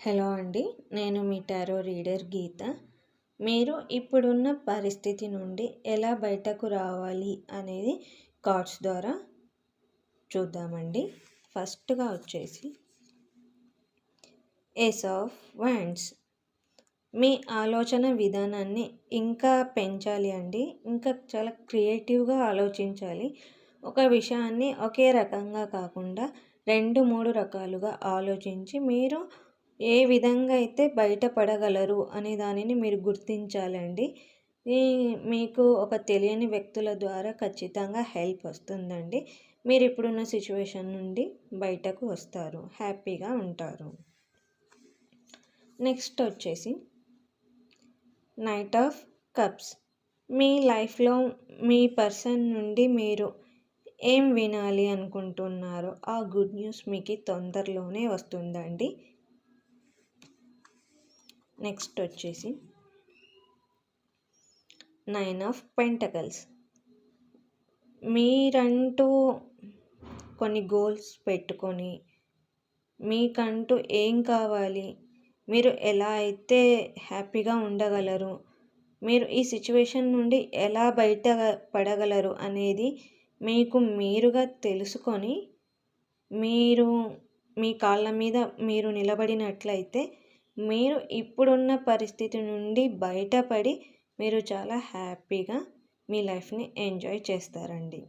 Hello అండి నేను మీ tarot reader గీత. మీరు ఇప్పుడున్న పరిస్థితి నుండి ఎలా బయటకు రావాలి అనేది కార్డ్స్ ద్వారా చూద్దామండి. ఫస్ట్గా వచ్చేసి ఏస్ ఆఫ్ వ్యాండ్స్ మీ ఆలోచన విధానాన్ని ఇంకా పెంచాలి అండి. ఇంకా చాలా క్రియేటివ్గా ఆలోచించాలి. ఒక విషయాన్ని ఒకే రకంగా కాకుండా రెండు మూడు రకాలుగా ఆలోచించి మీరు ఏ విధంగా అయితే బయటపడగలరు అనే దానిని మీరు గుర్తించాలండి. మీకు ఒక తెలియని వ్యక్తుల ద్వారా ఖచ్చితంగా హెల్ప్ వస్తుందండి. మీరు ఇప్పుడున్న సిచ్యువేషన్ నుండి బయటకు వస్తారు. హ్యాపీగా ఉంటారు. నెక్స్ట్ వచ్చేసి నైట్ ఆఫ్ కప్స్. మీ లైఫ్లో మీ పర్సన్ నుండి మీరు ఏం వినాలి అనుకుంటున్నారో ఆ గుడ్ న్యూస్ మీకు తొందరలోనే వస్తుందండి. నెక్స్ట్ వచ్చేసి నైన్ ఆఫ్ పెంటకల్స్. మీరంటూ కొన్ని గోల్స్ పెట్టుకొని మీకంటూ ఏం కావాలి? మీరు ఎలా అయితే హ్యాపీగా ఉండగలరు? మీరు ఈ సిచ్యువేషన్ నుండి ఎలా బయట పడగలరు అనేది మీకు మీరుగా తెలుసుకొని మీరు మీ కాళ్ళ మీద మీరు నిలబడినట్లయితే మీరు ఇప్పుడున్న పరిస్థితి నుండి బయటపడి మీరు చాలా హ్యాపీగా మీ లైఫ్ని ఎంజాయ్ చేస్తారండి.